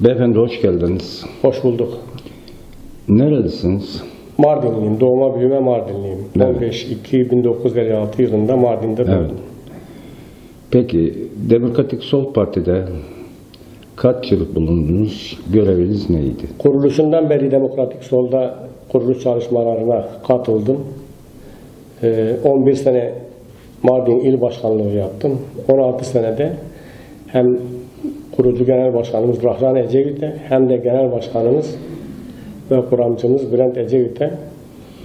Beyefendi hoş geldiniz. Hoş bulduk. Nerelisiniz? Mardinliyim. Doğma büyüme Mardinliyim. Evet. 15-2-1956 yılında Mardin'de doğdum. Evet. Peki Demokratik Sol Parti'de kaç yıl bulundunuz? Göreviniz neydi? Kuruluşundan beri Demokratik Sol'da kuruluş çalışmalarına katıldım. Ee, 11 sene Mardin İl Başkanlığı yaptım. 16 senede hem kurucu genel başkanımız Rahran Ecevit'e hem de genel başkanımız ve kuramcımız Bülent Ecevit'e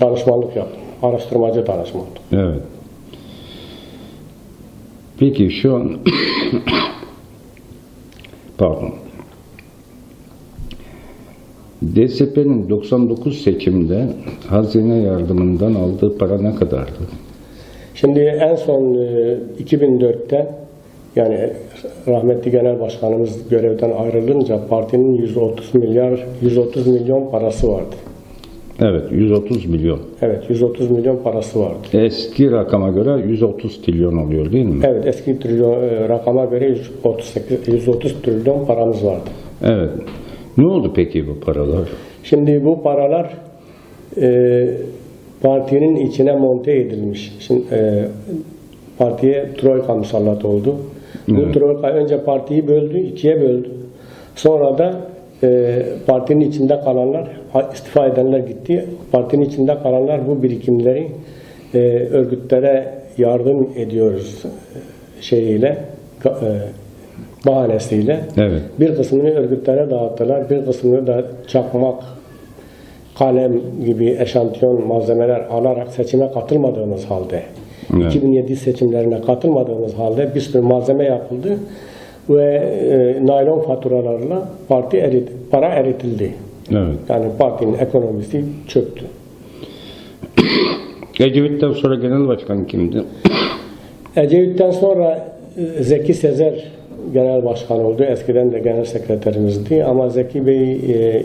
danışmanlık yaptım. Araştırmacı danışmanlık. Evet. Peki şu an pardon. DSP'nin 99 seçimde hazine yardımından aldığı para ne kadardı? Şimdi en son e, 2004'te yani rahmetli genel başkanımız görevden ayrılınca partinin 130 milyar 130 milyon parası vardı. Evet 130 milyon. Evet 130 milyon parası vardı. Eski rakama göre 130 trilyon oluyor değil mi? Evet eski trilyon e, rakama göre 138 130 trilyon paramız vardı. Evet. Ne oldu peki bu paralar? Şimdi bu paralar e, partinin içine monte edilmiş. Şimdi e, partiye troika musallat oldu. Bu Evet. troika önce partiyi böldü, ikiye böldü. Sonra da e, partinin içinde kalanlar, istifa edenler gitti. Partinin içinde kalanlar bu birikimleri e, örgütlere yardım ediyoruz e, şeyiyle, e, bahanesiyle. Evet. Bir kısmını örgütlere dağıttılar, bir kısmını da çakmak, kalem gibi eşantiyon malzemeler alarak seçime katılmadığımız halde, Evet. 2007 seçimlerine katılmadığımız halde bir sürü malzeme yapıldı ve e, naylon faturalarla parti erit, para eritildi. Evet. Yani partinin ekonomisi çöktü. Ecevit'ten sonra genel başkan kimdi? Ecevit'ten sonra e, Zeki Sezer genel başkan oldu. Eskiden de genel sekreterimizdi ama Zeki Bey e,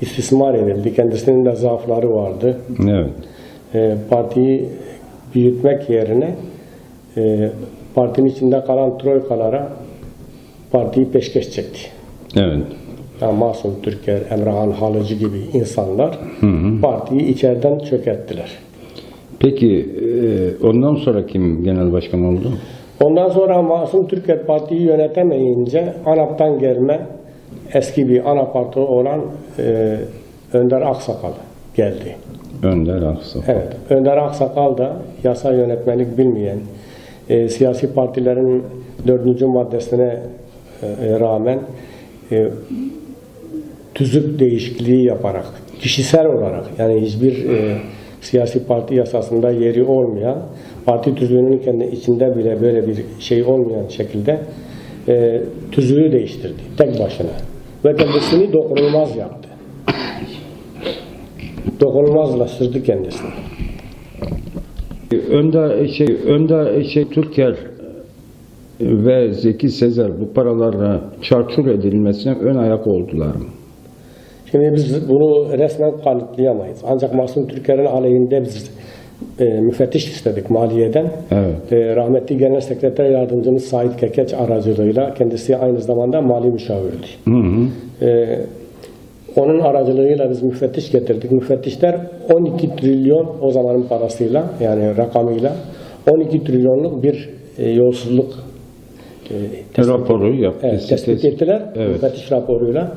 istismar edildi. Kendisinin de zaafları vardı. Evet. E, partiyi büyütmek yerine e, partinin içinde kalan troikalara partiyi peşkeş çekti. Evet. Yani Masum Türker, Emrahan Halıcı gibi insanlar partiyi içeriden çökerttiler. Peki e, ondan sonra kim genel başkan oldu? Ondan sonra Masum Türker partiyi yönetemeyince ANAP'tan gelme eski bir ANAP parti olan e, Önder Aksakal geldi. Önder Aksa. Evet, Önder Aksakal da yasa yönetmelik bilmeyen, e, siyasi partilerin dördüncü maddesine e, rağmen e, tüzük değişikliği yaparak, kişisel olarak yani hiçbir e, siyasi parti yasasında yeri olmayan, parti tüzüğünün kendi içinde bile böyle bir şey olmayan şekilde e, tüzüğü değiştirdi tek başına ve kendisini dokunulmaz yaptı. Dokunulmazlaştırdı kendisini. Önder şey Önder şey Türker ve Zeki Sezer bu paralarla çarçur edilmesine ön ayak oldular mı? Şimdi biz bunu resmen kanıtlayamayız. Ancak Masum Türker'in aleyhinde biz e, müfettiş istedik maliyeden. Evet. E, rahmetli Genel Sekreter Yardımcımız Sait Kekeç aracılığıyla kendisi aynı zamanda mali müşavirdi. Hı hı. E, onun aracılığıyla biz müfettiş getirdik. Müfettişler 12 trilyon o zamanın parasıyla yani rakamıyla 12 trilyonluk bir e, yolsuzluk e, tespit Raporu yaptı. Evet, tespit ettiler Evet. müfettiş raporuyla.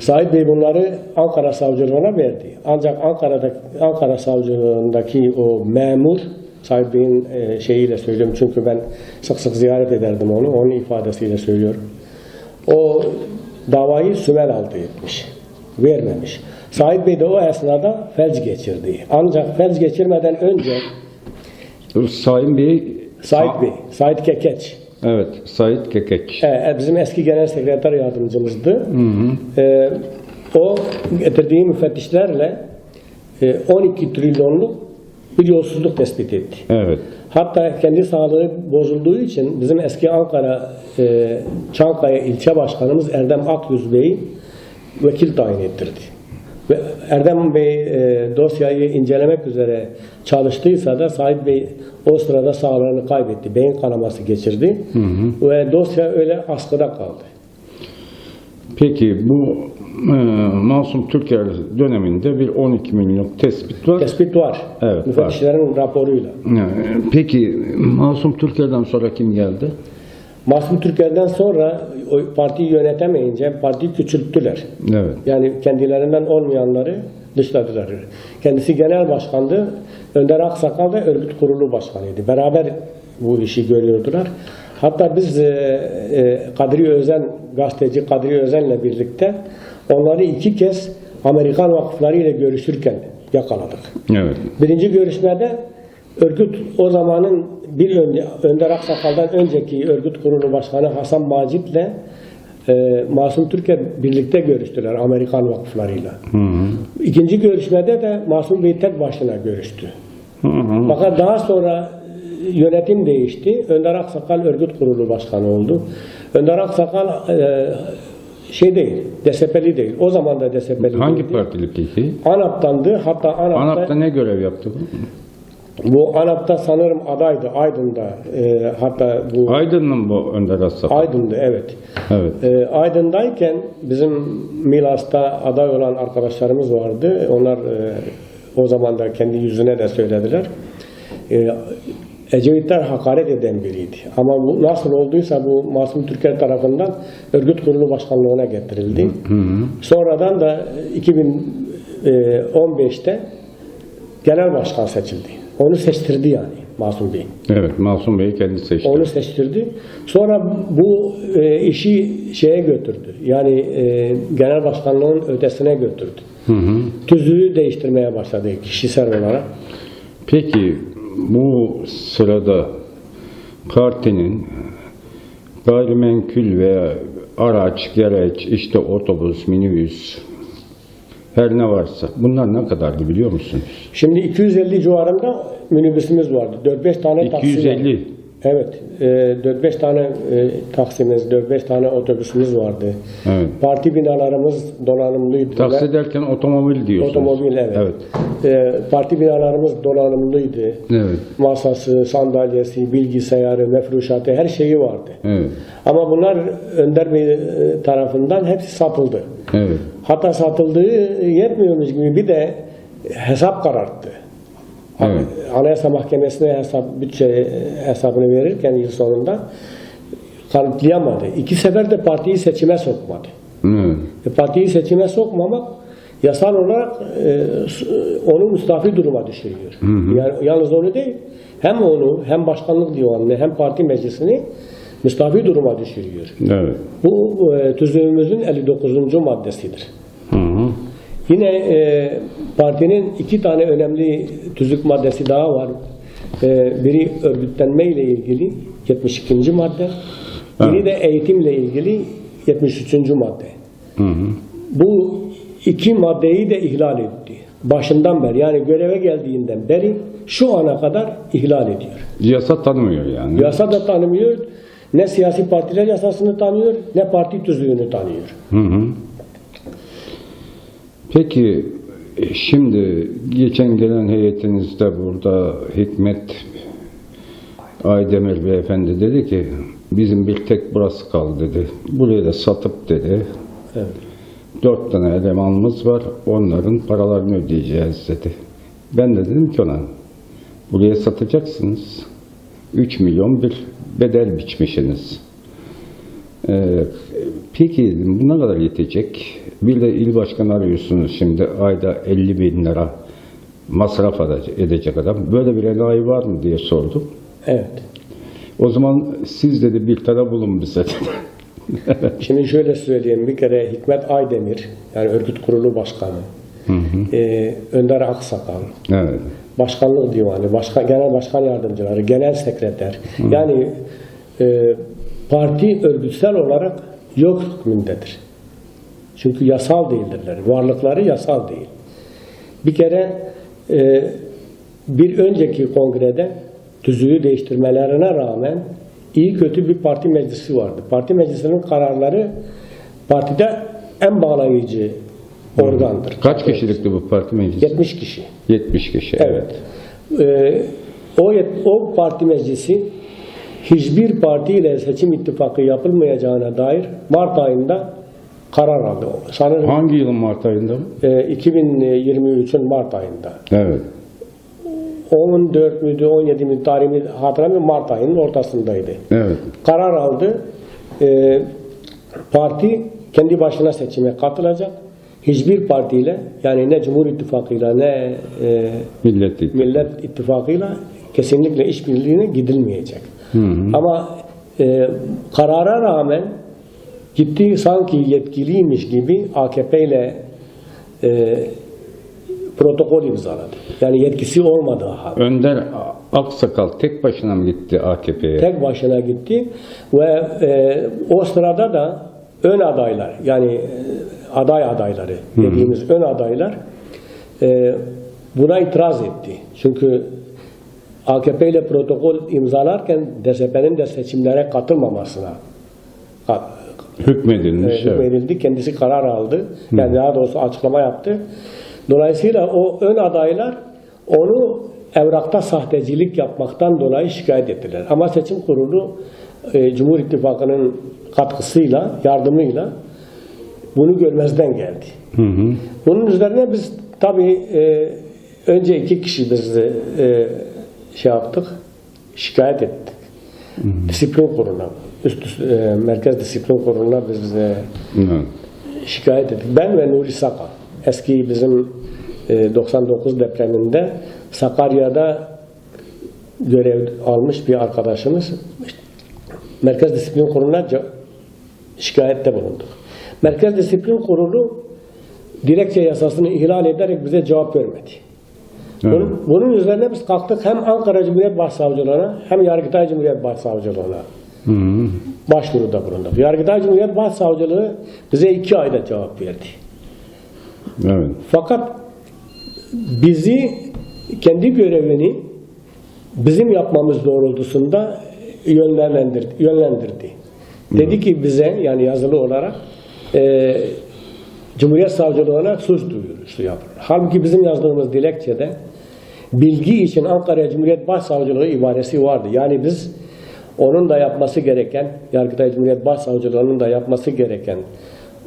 Sait Bey bunları Ankara Savcılığına verdi. Ancak Ankara'da Ankara Savcılığındaki o memur Sait Bey'in e, şeyiyle söylüyorum çünkü ben sık sık ziyaret ederdim onu. Onun ifadesiyle söylüyorum. O davayı sümel altı etmiş. Vermemiş. Sait Bey de o esnada felç geçirdi. Ancak felç geçirmeden önce Sayın Bey Sait Bey, Sait Kekeç Evet, Sait Kekeç. e, bizim eski genel sekreter yardımcımızdı. E, o getirdiği müfettişlerle e, 12 trilyonluk bir yolsuzluk tespit etti. Evet. Hatta kendi sağlığı bozulduğu için bizim eski Ankara e, Çankaya ilçe başkanımız Erdem Akyüz Bey'i vekil tayin ettirdi. Ve Erdem Bey e, dosyayı incelemek üzere çalıştıysa da Sait Bey o sırada sağlığını kaybetti. Beyin kanaması geçirdi. Ve dosya öyle askıda kaldı. Peki bu e, Masum Türker döneminde bir 12 milyonluk tespit var. Tespit var. Evet, Müfettişlerin raporuyla. E, Peki Masum Türker'den sonra kim geldi? Masum Türker'den sonra o partiyi yönetemeyince partiyi küçülttüler. Evet. Yani kendilerinden olmayanları dışladılar. Kendisi genel başkandı. Önder Aksakal da örgüt kurulu başkanıydı. Beraber bu işi görüyordular. Hatta biz e, e, Kadri Özen, gazeteci Kadri Özen'le birlikte onları iki kez Amerikan vakıfları ile görüşürken yakaladık. Evet. Birinci görüşmede örgüt o zamanın bir önce, Önder Aksakal'dan önceki örgüt kurulu başkanı Hasan Macit'le e, Masum Türker birlikte görüştüler Amerikan vakıflarıyla. İkinci görüşmede de Masum Bey tek başına görüştü. Hı hı. Fakat daha sonra e, yönetim değişti. Önder Aksakal örgüt kurulu başkanı oldu. Önder Aksakal e, şey değil, DSP'li değil. O zaman da DSP'li Hangi partili peki? ANAP'tandı. Hatta ANAP'ta, ANAP'ta ne görev yaptı bu? Bu ANAP'ta sanırım adaydı. Aydın'da. E, hatta bu Aydın'ın mı bu Önder Asaf? Aydın'dı evet. Evet. E, Aydın'dayken bizim Milas'ta aday olan arkadaşlarımız vardı. Onlar e, o zaman da kendi yüzüne de söylediler. E, Ecevitler hakaret eden biriydi. Ama bu nasıl olduysa bu Masum Türker tarafından örgüt kurulu başkanlığına getirildi. Sonradan da 2015'te genel başkan seçildi. Onu seçtirdi yani Masum Bey. Evet. Masum Bey kendi seçti. Onu seçtirdi. Sonra bu e, işi şeye götürdü. Yani e, genel başkanlığın ötesine götürdü. Hı hı. Tüzüğü değiştirmeye başladı kişisel olarak. Peki bu sırada partinin gayrimenkul veya araç, gereç, işte otobüs, minibüs her ne varsa bunlar ne kadardı biliyor musunuz? Şimdi 250 civarında minibüsümüz vardı. 4-5 tane taksi vardı. 250. Evet. E, 4-5 tane e, taksimiz, 4-5 tane otobüsümüz vardı. Evet. Parti binalarımız donanımlıydı. Taksi derken otomobil diyorsunuz. Otomobil evet. Evet. E, parti binalarımız donanımlıydı. Evet. Masası, sandalyesi, bilgisayarı, mefruşatı her şeyi vardı. Evet. Ama bunlar Önder Bey e, tarafından hepsi satıldı. Evet. Hatta satıldığı yetmiyormuş gibi bir de hesap kararttı. Evet. Anayasa Mahkemesi'ne hesap, bütçe hesabını verirken yıl sonunda kanıtlayamadı. İki sefer de partiyi seçime sokmadı. Evet. E, partiyi seçime sokmamak yasal olarak e, onu müstafi duruma düşürüyor. Yani yalnız onu değil, hem onu hem başkanlık divanını hem parti meclisini müstafi duruma düşürüyor. Evet. Bu e, tüzüğümüzün 59. maddesidir. Hı hı. Yine e, partinin iki tane önemli tüzük maddesi daha var. E, biri örgütlenme ile ilgili 72. madde. Biri de eğitimle ilgili 73. madde. Hı hı. Bu iki maddeyi de ihlal etti. Başından beri yani göreve geldiğinden beri şu ana kadar ihlal ediyor. Yasa tanımıyor yani. Yasa da tanımıyor. Ne siyasi partiler yasasını tanıyor ne parti tüzüğünü tanıyor. Hı hı. Peki e, şimdi geçen gelen heyetinizde burada Hikmet Aydemir Beyefendi dedi ki bizim bir tek burası kaldı dedi. Burayı da satıp dedi. Evet. Dört tane elemanımız var. Onların paralarını ödeyeceğiz dedi. Ben de dedim ki ona buraya satacaksınız. 3 milyon bir bedel biçmişsiniz. Ee, peki bu ne kadar yetecek? Bir de il başkanı arıyorsunuz şimdi ayda 50 bin lira masraf ede- edecek adam. Böyle bir enayi var mı diye sordum. Evet. O zaman siz dedi bir tane bulun bize. Şimdi şöyle söyleyeyim. Bir kere Hikmet Aydemir, yani örgüt kurulu başkanı, e, Önder Aksakal, evet. Başkanlık divanı, başkan, genel başkan yardımcıları, genel sekreter. Yani e, parti örgütsel olarak yok hükmündedir. Çünkü yasal değildirler. Varlıkları yasal değil. Bir kere e, bir önceki kongrede tüzüğü değiştirmelerine rağmen iyi kötü bir parti meclisi vardı. Parti meclisinin kararları partide en bağlayıcı organdır. Kaç kişilikti bu parti meclisi? 70 kişi. 70 kişi. Evet. Ee, o, o parti meclisi hiçbir partiyle seçim ittifakı yapılmayacağına dair Mart ayında karar aldı. Sanırım Hangi yılın Mart ayında e, 2023'ün Mart ayında. Evet. 14 müydü 17 müydü tarihimi hatırlamıyorum Mart ayının ortasındaydı. Evet. Karar aldı. E, parti kendi başına seçime katılacak. Hiçbir partiyle yani ne Cumhur İttifakı'yla ne e, Millet İttifakı. Millet İttifakı'yla kesinlikle işbirliğine gidilmeyecek. Ama e, karara rağmen gitti sanki yetkiliymiş gibi AKP ile e, protokol imzaladı. Yani yetkisi olmadığı halde. Önder Aksakal tek başına mı gitti AKP'ye? Tek başına gitti ve e, o sırada da ön adaylar yani e, aday adayları dediğimiz ön adaylar e, buna itiraz etti. Çünkü AKP ile protokol imzalarken DSP'nin de seçimlere katılmamasına ka- Hükmedilmiş. e, evet. verildi. Kendisi karar aldı. Yani daha doğrusu açıklama yaptı. Dolayısıyla o ön adaylar onu evrakta sahtecilik yapmaktan dolayı şikayet ettiler. Ama seçim kurulu e, Cumhur İttifakı'nın katkısıyla, yardımıyla bunu görmezden geldi. Hı hı. Bunun üzerine biz tabii e, önce iki kişi biz e, şey yaptık, şikayet ettik. Disiplin kuruluna, üst, üst e, Merkez Disiplin Kurulu'na biz e, şikayet ettik. Ben ve Nuri Saka. Eski bizim e, 99 depreminde Sakarya'da görev almış bir arkadaşımız Merkez Disiplin Kurulu'na şikayette bulunduk. Merkez Disiplin Kurulu dilekçe yasasını ihlal ederek bize cevap vermedi. Evet. Bunun, bunun üzerine biz kalktık hem Ankara Cumhuriyet Başsavcılığına hem Yargıtay Cumhuriyet Başsavcılığına Hı hı. başvuruda bulunduk. Yargıtay Cumhuriyet Başsavcılığı bize iki ayda cevap verdi. Evet. Fakat bizi kendi görevini bizim yapmamız doğrultusunda yönlendirdi. yönlendirdi. Dedi ki bize yani yazılı olarak e, Cumhuriyet Savcılığına suç duyurusu yapın. Halbuki bizim yazdığımız dilekçede bilgi için Ankara Cumhuriyet Başsavcılığı ibaresi vardı. Yani biz onun da yapması gereken, Yargıtay Cumhuriyet Başsavcılığının da yapması gereken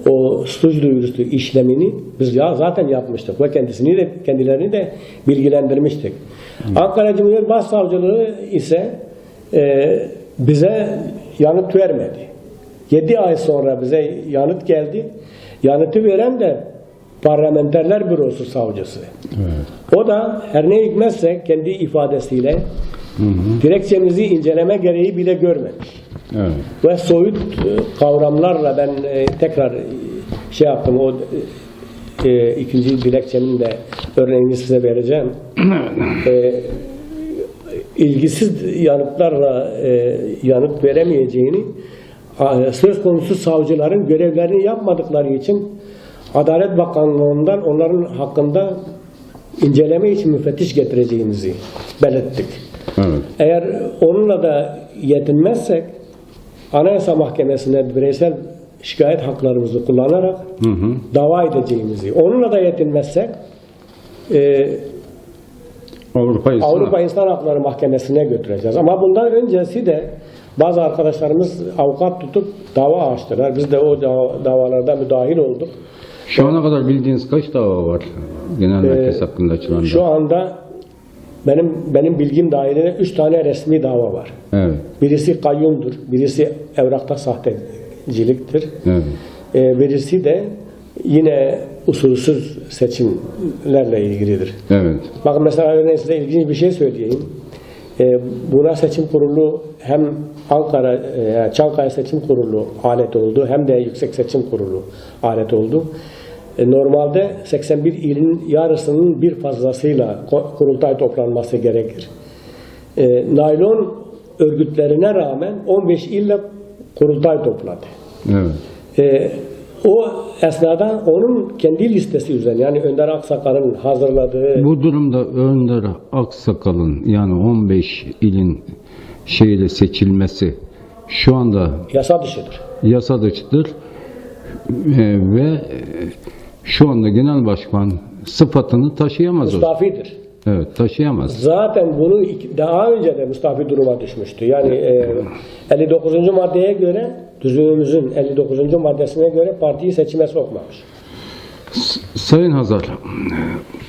o suç duyurusu işlemini biz ya zaten yapmıştık ve kendisini de kendilerini de bilgilendirmiştik. Ankara Cumhuriyet Başsavcılığı ise e, bize yanıt vermedi. 7 ay sonra bize yanıt geldi. Yanıtı veren de Parlamenterler Bürosu savcısı. O da her ne hikmetse kendi ifadesiyle dilekçemizi inceleme gereği bile görmemiş. Evet. Ve soyut e, kavramlarla ben e, tekrar e, şey yaptım o e, ikinci dilekçenin de örneğini size vereceğim. E, ilgisiz yanıtlarla e, yanıt veremeyeceğini söz konusu savcıların görevlerini yapmadıkları için Adalet Bakanlığı'ndan onların hakkında inceleme için müfettiş getireceğimizi belirttik. Evet. Eğer onunla da yetinmezsek Anayasa Mahkemesi'ne bireysel şikayet haklarımızı kullanarak dava edeceğimizi, onunla da yetinmezsek e, Avrupa İnsan Avrupa İnsan Hakları Mahkemesi'ne götüreceğiz. Ama bundan öncesi de bazı arkadaşlarımız avukat tutup dava açtılar. Biz de o dav- davalarda müdahil olduk. Şu ana kadar bildiğiniz kaç dava var? Genel merkez hakkında açılan Ee, Şu anda benim benim bilgim dahilinde üç tane resmi dava var. Evet. Birisi kayyumdur, birisi evrakta sahteciliktir. Evet. Ee, birisi de yine usulsüz seçimlerle ilgilidir. Evet. Bakın mesela örneğin size ilginç bir şey söyleyeyim. Ee, buna seçim kurulu hem Ankara, e, Çankaya Seçim Kurulu alet oldu hem de Yüksek Seçim Kurulu alet oldu. E, normalde 81 ilin yarısının bir fazlasıyla kurultay toplanması gerekir. E, naylon örgütlerine rağmen 15 ille kurultay topladı. Evet. O esnada onun kendi listesi üzerine yani Önder Aksakal'ın hazırladığı Bu durumda Önder Aksakal'ın yani 15 ilin şeyle seçilmesi şu anda yasa dışıdır. yasa dışıdır Ee, ve şu anda genel başkan sıfatını taşıyamaz o. Mustafidir. Evet, taşıyamaz. Zaten bunu daha önce de Mustafi duruma düşmüştü. Yani e, 59. maddeye göre tüzüğümüzün 59. maddesine göre partiyi seçime sokmamış. Sayın Hazar,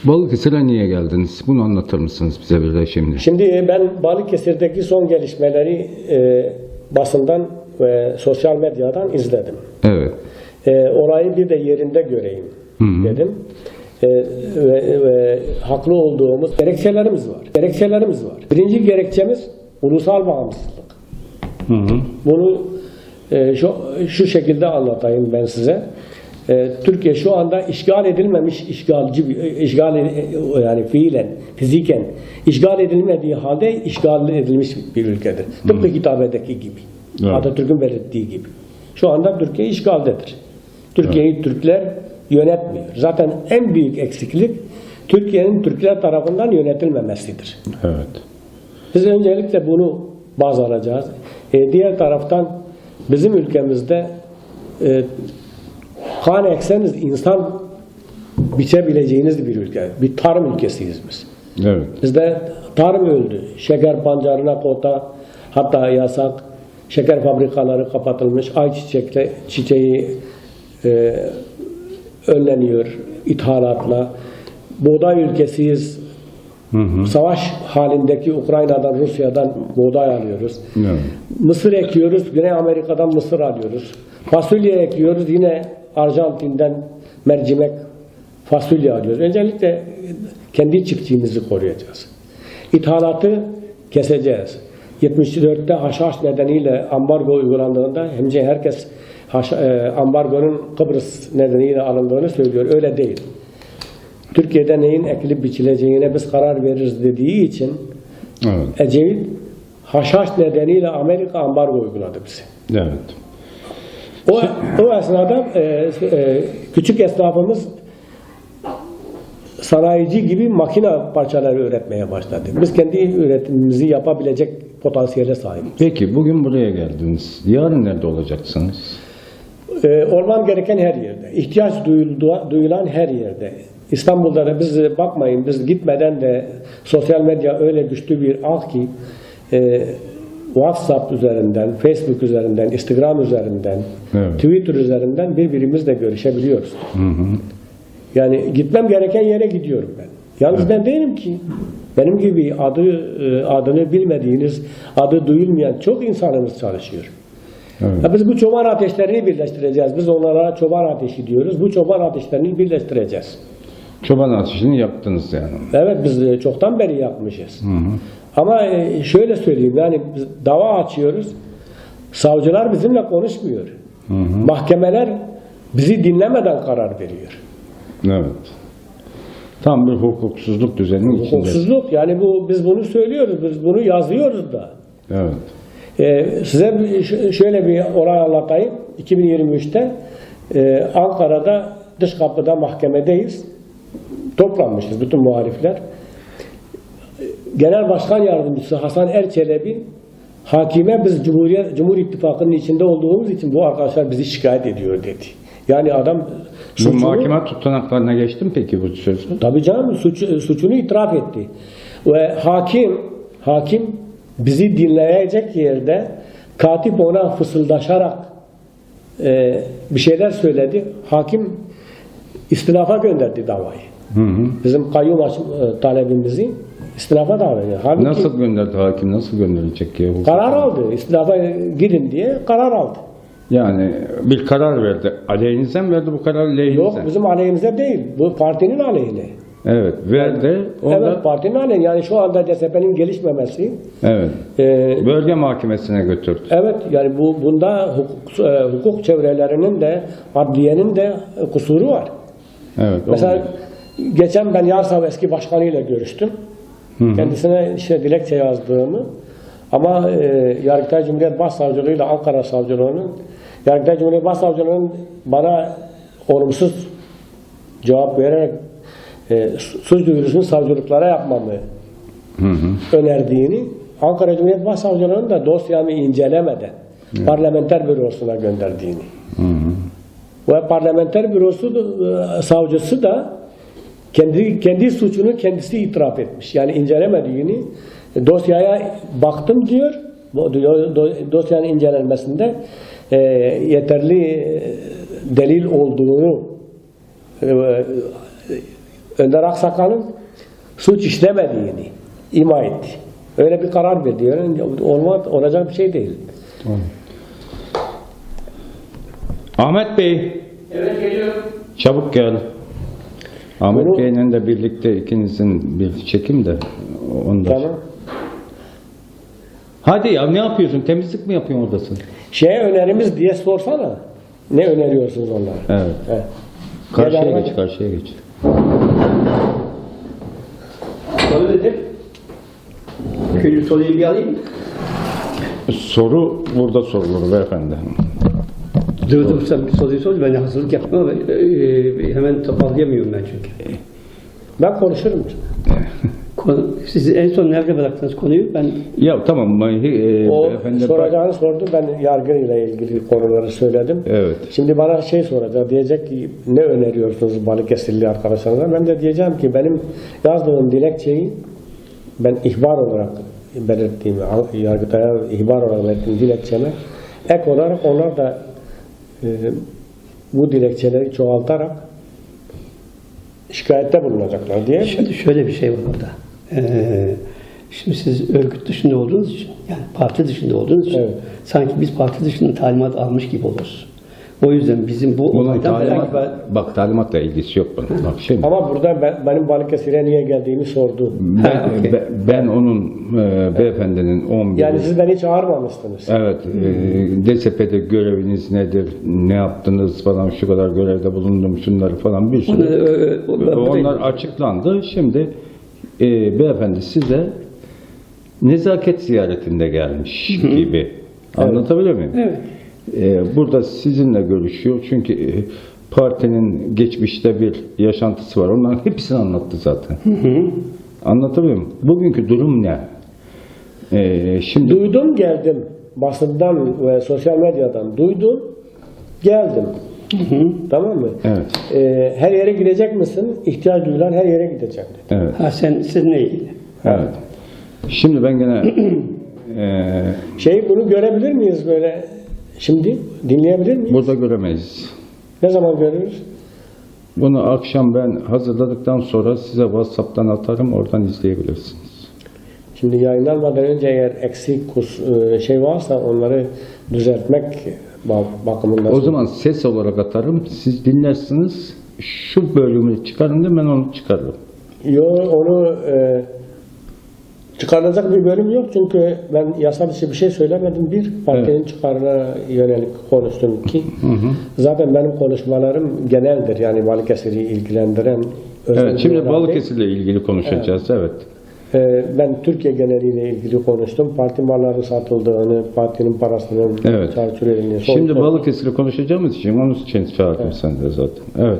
Balıkesir'e niye geldiniz? Bunu anlatır mısınız bize bir de şimdi? Şimdi ben Balıkesir'deki son gelişmeleri e, basından ve sosyal medyadan izledim. Evet. E, orayı bir de yerinde göreyim dedim. E, ve, ve haklı olduğumuz gerekçelerimiz var. Gerekçelerimiz var. Birinci gerekçemiz ulusal bağımsızlık. Hı hı. Bunu e, şu, şu şekilde anlatayım ben size. E, Türkiye şu anda işgal edilmemiş işgalci bir işgal ed- yani fiilen, fiziken işgal edilmediği halde işgal edilmiş bir ülkedir. Tıpkı kitabedeki gibi. Evet. Atatürk'ün belirttiği gibi. Şu anda Türkiye işgaldedir. Türkiye'yi Türkler yönetmiyor. Zaten en büyük eksiklik Türkiye'nin Türkler tarafından yönetilmemesidir. Evet. Biz öncelikle bunu baz alacağız. E, diğer taraftan bizim ülkemizde e, kan ekseniz insan biçebileceğiniz bir ülke. Bir tarım ülkesiyiz biz. Evet. Bizde tarım öldü. Şeker pancarına kota hatta yasak. Şeker fabrikaları kapatılmış. Ayçiçekle çiçeği e, önleniyor ithalatla. Buğday ülkesiyiz. Savaş halindeki Ukrayna'dan, Rusya'dan buğday alıyoruz. Evet. Mısır ekiyoruz, Güney Amerika'dan mısır alıyoruz. Fasulye ekiyoruz, yine Arjantin'den mercimek, fasulye alıyoruz. Öncelikle kendi çiftçiliğimizi koruyacağız. İthalatı keseceğiz. 74'te haşhaş nedeniyle ambargo uygulandığında hemce herkes haş, e, ambargonun Kıbrıs nedeniyle alındığını söylüyor. Öyle değil. Türkiye'de neyin ekilip biçileceğine biz karar veririz dediği için Evet. Ecevit haşhaş nedeniyle Amerika ambargo uyguladı bize. Evet. O, o esnada e, e, küçük esnafımız sanayici gibi makine parçaları üretmeye başladı. Biz kendi üretimimizi yapabilecek potansiyele sahibiz. Peki bugün buraya geldiniz. Yarın nerede olacaksınız? E, olmam gereken her yerde. ihtiyaç duyuldu- duyulan her yerde. İstanbul'da da biz bakmayın biz gitmeden de sosyal medya öyle güçlü bir ağ ki e, WhatsApp üzerinden, Facebook üzerinden, Instagram üzerinden, Evet. Twitter üzerinden birbirimizle görüşebiliyoruz. Yani gitmem gereken yere gidiyorum ben. Yalnız ben değilim ki. Benim gibi adı e, adını bilmediğiniz, adı duyulmayan çok insanımız çalışıyor. Evet. Ya biz bu çoban ateşlerini birleştireceğiz. Biz onlara çoban ateşi diyoruz. Bu çoban ateşlerini birleştireceğiz. Çoban ateşini yaptınız yani. Evet biz e, çoktan beri yapmışız. Ama e, şöyle söyleyeyim yani biz dava açıyoruz. Savcılar bizimle konuşmuyor. Mahkemeler bizi dinlemeden karar veriyor. Evet. Tam bir hukuksuzluk düzeninin içinde. Hukuksuzluk yani bu biz bunu söylüyoruz. Biz bunu yazıyoruz da. Evet. Ee, size şöyle bir olay anlatayım. 2023'te e, Ankara'da dış kapıda mahkemedeyiz. Toplanmışız bütün muhalifler. Genel Başkan Yardımcısı Hasan Erçelebi hakime biz Cumhuriyet Cumhur İttifakı'nın içinde olduğumuz için bu arkadaşlar bizi şikayet ediyor dedi. Yani adam Bu suçunu- mahkeme tutanaklarına geçti mi peki bu sözü? Tabii canım suç, suçunu itiraf etti. Ve hakim hakim bizi dinleyecek yerde katip ona fısıldaşarak e, bir şeyler söyledi. Hakim istinafa gönderdi davayı. Hı hı. Bizim kayyum e, talebimizi istinafa davet ediyor. Halbuki Nasıl gönderdi hakim? Nasıl gönderecek ki? hukuk? karar aldı. İstinafa gidin diye karar aldı. Yani bir karar verdi. Aleyhinize mi verdi bu karar lehinize? Yok bizim aleyhimize değil. Bu partinin aleyhine. Evet verdi. Onda, Evet partinin aleyhine. Yani şu anda DSP'nin gelişmemesi evet. e, Bölge mahkemesine götürdü. Evet yani bu bunda hukuk, e, hukuk çevrelerinin de adliyenin de kusuru var. Evet. Mesela oldu. geçen ben Yarsav eski başkanıyla görüştüm. Kendisine işte dilekçe yazdığımı ama e, Yargıtay Cumhuriyet Başsavcılığı ile Ankara Savcılığı'nın Yargıtay Cumhuriyet Başsavcılığı'nın bana olumsuz cevap vererek e, suç duyurusunu savcılıklara yapmamı önerdiğini Ankara Cumhuriyet Başsavcılığı'nın da dosyamı incelemeden parlamenter bürosuna gönderdiğini. Ve parlamenter bürosu e, savcısı da kendi kendi suçunu kendisi itiraf etmiş. Yani incelemediğini e, dosyaya baktım diyor. Dosyanın incelenmesinde e, yeterli e, delil olduğunu e, Önder Aksakal'ın suç işlemediğini ima etti. Öyle bir karar verdi. Yani olmaz, olacak bir şey değil. Ahmet Bey. Evet geliyorum. Çabuk gel. Ahmet Bunu- Bey'le de birlikte ikinizin bir çekim de onda. Tamam. Hadi ya ne yapıyorsun? Temizlik mi yapıyorsun odasını? Şeye önerimiz diye sorsana. Ne öneriyorsunuz onlara? Evet. Evet. Karşıya Gel, geç, karşıya geç. Soru nedir? Üçüncü soruyu bir alayım. Soru burada sorulur beyefendi. Sen bir soruyu sor. Ben hazırlık yapmam. ama, e, e, hemen toparlayamıyorum ben çünkü. Ben konuşurum. Konu, siz en son nerede bıraktınız konuyu? Ben Ya tamam. E, O beyefendi soracağını sordu. Ben yargıyla ilgili konuları söyledim. Evet. Şimdi bana şey soracak. Diyecek ki ne öneriyorsunuz Balıkesirli arkadaşlarına? Ben de diyeceğim ki benim yazdığım dilekçeyi ben ihbar olarak belirttiğim, yargıtaya ihbar olarak belirttiğim dilekçeme ek olarak onlar da bu dilekçeleri çoğaltarak şikayette bulunacaklar diye. şimdi şöyle bir şey var orada. Ee, şimdi siz örgüt dışında olduğunuz için, yani parti dışında olduğunuz için Evet. sanki biz parti dışında talimat almış gibi oluruz. O yüzden bizim bu Bunun olaydan herhangi talimat, bir... bak talimatla ilgisi yok bunun. Bak şimdi. Ama burada ben, benim Balıkesir'e niye geldiğimi sordu. Ben, Ha, okey. be- ben onun e, beyefendinin 11 Yani siz beni çağırmamıştınız. Evet, e, DSP'de göreviniz nedir, ne yaptınız falan, şu kadar görevde bulundum, şunları falan bir Onu, sürü. o- bu Onlar değil. açıklandı. Şimdi e, beyefendi size nezaket ziyaretinde gelmiş gibi. Anlatabiliyor muyum? Evet. E, burada sizinle görüşüyor çünkü e, partinin geçmişte bir yaşantısı var. Onların hepsini anlattı zaten. Anlatabiliyor muyum? Bugünkü durum ne? E, şimdi Duydum geldim. Basından ve sosyal medyadan duydum. Geldim. Tamam mı? Evet. Ee, her yere gidecek misin? İhtiyaç duyulan her yere gidecek dedi. Evet. Ha sen sizinle ilgili. Evet. Şimdi ben gene eee, Şey bunu görebilir miyiz böyle? Şimdi dinleyebilir miyiz? burada göremeyiz. Ne zaman görürüz? Bunu akşam ben hazırladıktan sonra size WhatsApp'tan atarım, oradan izleyebilirsiniz. Şimdi yayınlanmadan önce eğer eksik kus, e, şey varsa onları düzeltmek bak- bakımından. O zaman ses olarak atarım, siz dinlersiniz. Şu bölümü çıkarın da ben onu çıkarırım. Yo onu e, çıkarılacak bir bölüm yok çünkü ben yasa dışı bir şey söylemedim. Bir partinin çıkarına yönelik konuştum ki zaten benim konuşmalarım geneldir yani Balıkesir'i ilgilendiren. Evet, şimdi. Balıkesir'le ilgili konuşacağız, evet. E, ben Türkiye geneliyle ilgili konuştum. Parti malları satıldığını, partinin parasının Evet. çarçur edildiğini. Şimdi. Balıkesir'i konuşacağımız için onun için çağırdım sen de zaten. Evet.